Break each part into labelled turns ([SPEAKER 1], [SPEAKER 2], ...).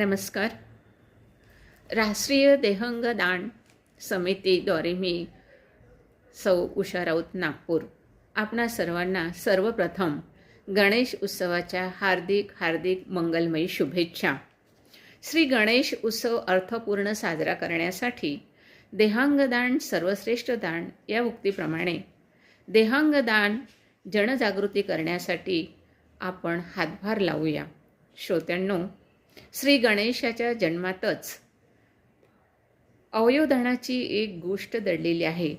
[SPEAKER 1] नमस्कार. राष्ट्रीय देहंग दान समितीद्वारे मी सौ उषा राऊत नागपूर आपणा सर्वांना सर्वप्रथम गणेश उत्सवाच्या हार्दिक हार्दिक मंगलमयी शुभेच्छा. श्री गणेश उत्सव अर्थपूर्ण साजरा करण्यासाठी देहांगदान सर्वश्रेष्ठ दान या उक्तीप्रमाणे देहांगदान जनजागृती करण्यासाठी आपण हातभार लावूया. श्रोत्यांनो श्री गणेशाच्या जन्मातच अवयवदानाची एक गोष्ट दडलेली आहे.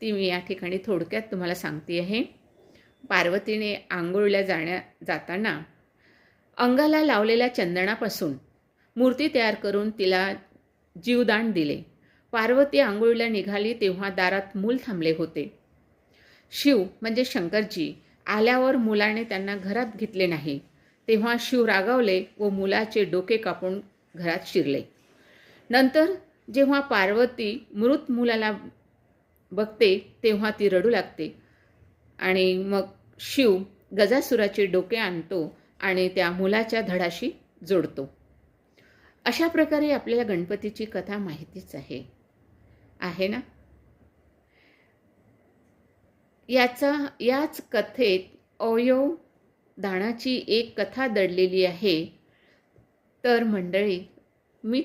[SPEAKER 1] ती मी या ठिकाणी थोडक्यात तुम्हाला सांगते आहे. पार्वतीने आंघोळल्या जाण्या जाताना अंगाला लावलेल्या चंदनापासून मूर्ती तयार करून तिला जीवदान दिले. पार्वती आंघोळीला निघाली तेव्हा दारात मूल थांबले होते. शिव म्हणजे शंकरजी आल्यावर मुलाने त्यांना घरात घेतले नाही. तेव्हा शिव रागावले व मुलाचे डोके कापून घरात शिरले. नंतर जेव्हा पार्वती मृत मुलाला बघते तेव्हा ती रडू लागते आणि मग शिव गजासुराचे डोके आणतो आणि त्या मुलाच्या धडाशी जोडतो. अशा प्रकारे आपल्याला गणपतीची कथा माहितीच आहे. आहे ना? याचा याच कथेत अवयव दानाची एक कथा दडलेली आहे. तर मंडळी मी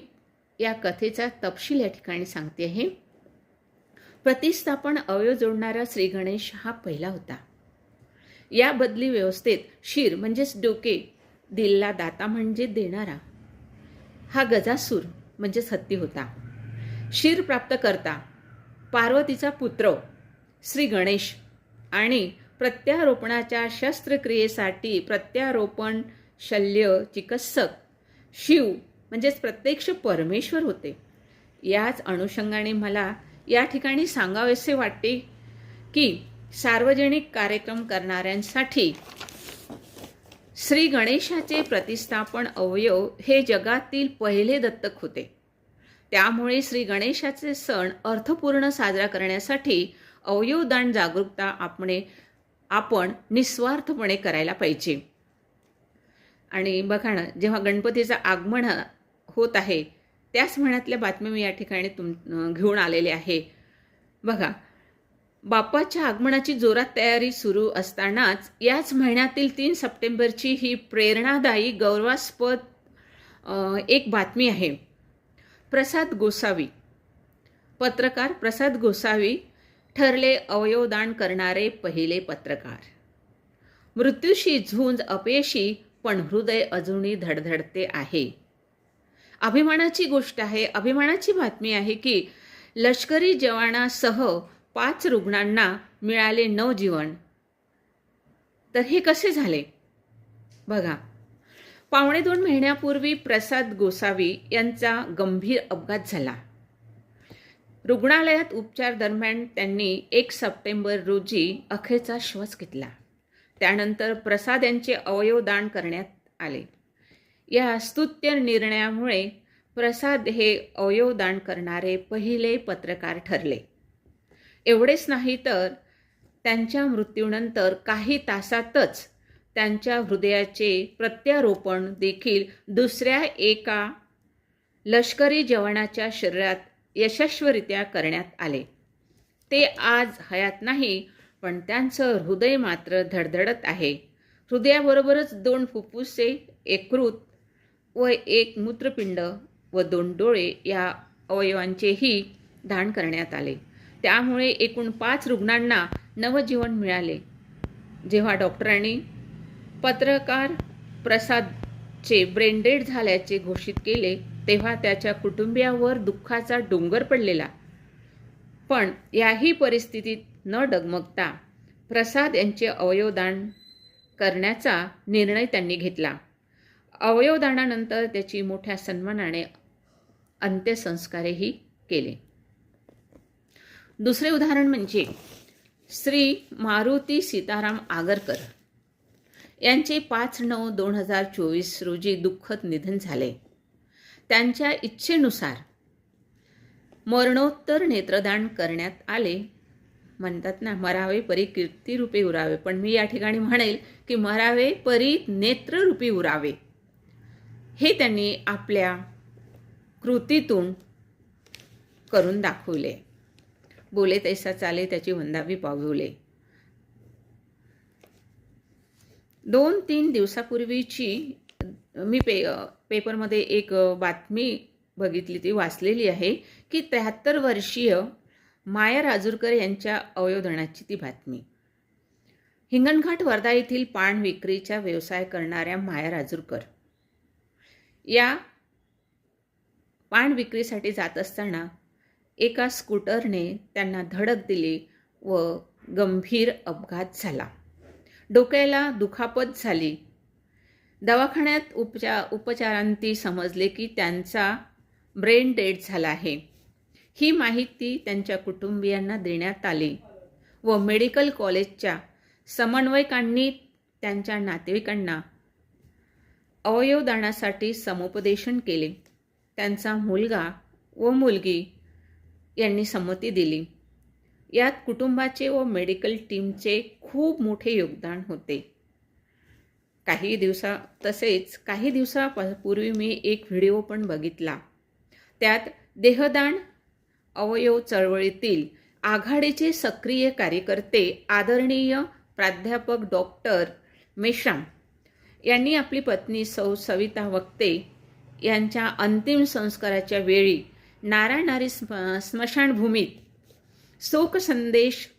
[SPEAKER 1] या कथेचा तपशील या ठिकाणी सांगते आहे. प्रतिस्थापन अवयव जोडणारा श्री गणेश हा पहिला होता. या बदली व्यवस्थेत शिर म्हणजेच डोके दिल्ला दाता म्हणजे देणारा. हा गजासूर म्हणजेच हत्ती होता. शिर प्राप्त करता पार्वतीचा पुत्र श्री गणेश आणि प्रत्यारोपणाच्या शस्त्रक्रियेसाठी प्रत्यारोपण शल्य चिकित्सक. शिव म्हणजेच प्रत्यक्ष परमेश्वर होते. याच अनुषंगाने मला या ठिकाणी सांगावेसे वाटते की सार्वजनिक कार्यक्रम करणाऱ्यांसाठी श्री गणेशाचे प्रतिस्थापन अवयव हे जगातील पहिले दत्तक होते. त्यामुळे श्री गणेशाचे सण अर्थपूर्ण साजरा करण्यासाठी अवयवदान जागरूकता आपणे आपण निस्वार्थपणे करायला पाहिजे. आणि बघा ना जेव्हा गणपतीचं आगमन होत आहे त्याच महिन्यातल्या बातम्या मी या ठिकाणी तुम घेऊन आलेले आहे. बघा बाप्पाच्या आगमनाची जोरात तयारी सुरू असतानाच याच महिन्यातील तीन सप्टेंबरची ही प्रेरणादायी गौरवास्पद एक बातमी आहे. प्रसाद गोसावी. पत्रकार प्रसाद गोसावी ठरले अवयवदान करणारे पहिले पत्रकार. मृत्यूशी झुंज अपयशी पण हृदय अजूनही धडधडते आहे. अभिमानाची गोष्ट आहे अभिमानाची बातमी आहे की लष्करी जवानासह पाच रुग्णांना मिळाले नवजीवन तर हे कसे झाले? बघा. पावणे दोन महिन्यापूर्वी प्रसाद गोसावी यांचा गंभीर अपघात झाला. रुग्णालयात उपचार दरम्यान त्यांनी एक सप्टेंबर रोजी अखेरचा श्वास घेतला. त्यानंतर प्रसाद यांचे अवयवदान करण्यात आले. या स्तुत्य निर्णयामुळे प्रसाद हे अवयवदान करणारे पहिले पत्रकार ठरले. एवढेच नाही तर त्यांच्या मृत्यूनंतर काही तासातच त्यांच्या हृदयाचे प्रत्यारोपण देखील दुसऱ्या एका लष्करी जवानाच्या शरीरात यशस्वीरित्या करण्यात आले. ते आज हयात नाही पण त्यांचं हृदय मात्र धडधडत आहे. हृदयाबरोबरच दोन फुफ्फुसे एककृत व एक मूत्रपिंड व दोन डोळे या अवयवांचेही दान करण्यात आले. त्यामुळे एकूण पाच रुग्णांना नवजीवन मिळाले. जेव्हा डॉक्टरांनी पत्रकार प्रसादचे ब्रेनडेड झाल्याचे घोषित केले तेव्हा त्याच्या कुटुंबियावर दुःखाचा डोंगर पडलेला. पण याही परिस्थितीत न डगमगता प्रसाद यांचे अवयवदान करण्याचा निर्णय त्यांनी घेतला. अवयवदानानंतर त्याची मोठ्या सन्मानाने अंत्यसंस्कारही केले. दुसरे उदाहरण म्हणजे श्री मारुती सीताराम आगरकर. यांचे पाच नऊ दोन हजार चोवीस रोजी दुःखद निधन झाले. त्यांच्या इच्छेनुसार मरणोत्तर नेत्रदान करण्यात आले. म्हणतात ना मरावे परी कीर्तिरूपी उरावे. पण मी या ठिकाणी म्हणेल की मरावे परी नेत्ररूपी उरावे. हे त्यांनी आपल्या कृतीतून करून दाखवले. बोले तैसा चाले त्याची वंदावी पावले. दोन तीन दिवसापूर्वीची मी पे पेपरमध्ये एक बातमी बघितली ती वाचलेली आहे की त्र्याहत्तर वर्षीय माया राजूरकर यांच्या अवयवदानाची ती बातमी. हिंगणघाट वर्धा येथील पान विक्रीचा व्यवसाय करणाऱ्या माया राजूरकर या पान विक्रीसाठी जात असताना एका स्कूटरने त्यांना धडक दिली व गंभीर अपघात झाला. डोक्याला दुखापत झाली. दवाखान्यात उपचा उपचारांती समजले की त्यांचा ब्रेन डेड झाला आहे. ही माहिती त्यांच्या कुटुंबियांना देण्यात आली व मेडिकल कॉलेजच्या समन्वयकांनी त्यांच्या नातेवाईकांना अवयवदानासाठी समुपदेशन केले. त्यांचा मुलगा व मुलगी यांनी संमती दिली. यात कुटुंबाचे व मेडिकल टीमचे खूप मोठे योगदान होते. काही दिवसा तसेच काही दिवसापूर्वी मी एक व्हिडिओ पण बघितला. त्यात देहदान अवयव चळवळीतील आघाडीचे सक्रिय कार्यकर्ते आदरणीय प्राध्यापक डॉक्टर मेश्राम यांनी आपली पत्नी सौ सविता वक्ते यांच्या अंतिम संस्काराच्या वेळी नारायणारी स्म स्मशानभूमीत शोकसंदेश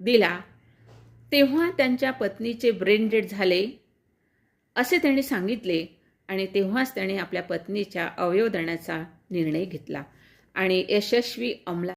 [SPEAKER 1] दिला. तेव्हा त्यांच्या पत्नीचे ब्रेन डेड झाले. असे त्यांनी सांगितले आणि तेव्हाच त्याने आपल्या पत्नीच्या अवयवदानाचा निर्णय घेतला. आणि यशस्वी अंमला